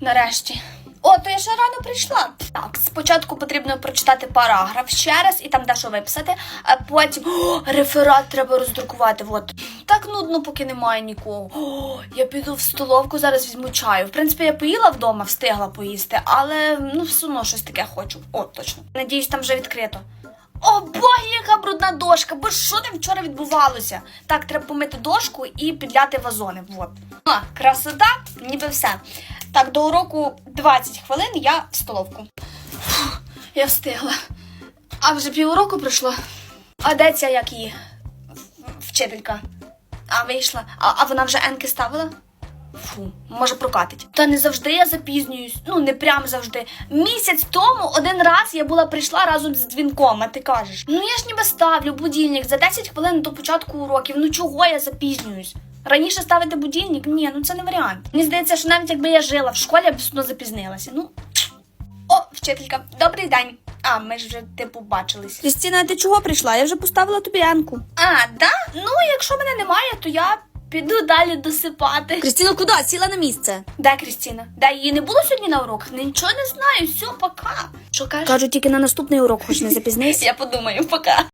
Нарешті. О, то я ще рано прийшла. Так, спочатку потрібно прочитати параграф ще раз і там дещо виписати, а потім О, реферат треба роздрукувати. От. Так нудно, поки немає нікого. О, я піду в столовку, зараз візьму чаю. В принципі, я поїла вдома, встигла поїсти, але ну все одно щось таке хочу. О, точно. Надіюсь, там вже відкрито. О, боги, яка брудна дошка! Бо що там вчора відбувалося? Так, треба помити дошку і підляти вазони. Вот. А, красота, ніби все. Так, до уроку 20 хвилин я в столовку. Фух, я встигла. А вже півроку пройшло. А де ця як її? Вчителька. А вийшла. А, а вона вже енки ставила? Фу, може прокатить. Та не завжди я запізнююсь. Ну, не прям завжди. Місяць тому один раз я була прийшла разом з дзвінком, а ти кажеш. Ну я ж ніби ставлю будильник за 10 хвилин до початку уроків. Ну чого я запізнююсь? Раніше ставити будильник? Ні, ну це не варіант. Мені здається, що навіть якби я жила в школі, я б все одно запізнилася. Ну. О, вчителька, добрий день. А, ми ж вже типу бачились. Крістіна, ти чого прийшла? Я вже поставила тобі енку. А, да? Ну, якщо мене немає, то я піду далі досипати. Крістіно, куди? Сіла на місце. Де Крістіна? Де її не було сьогодні на уроках? Нічого не знаю, все, пока. Що кажеш? Кажуть, тільки на наступний урок хоч не запізнись. Я подумаю, пока.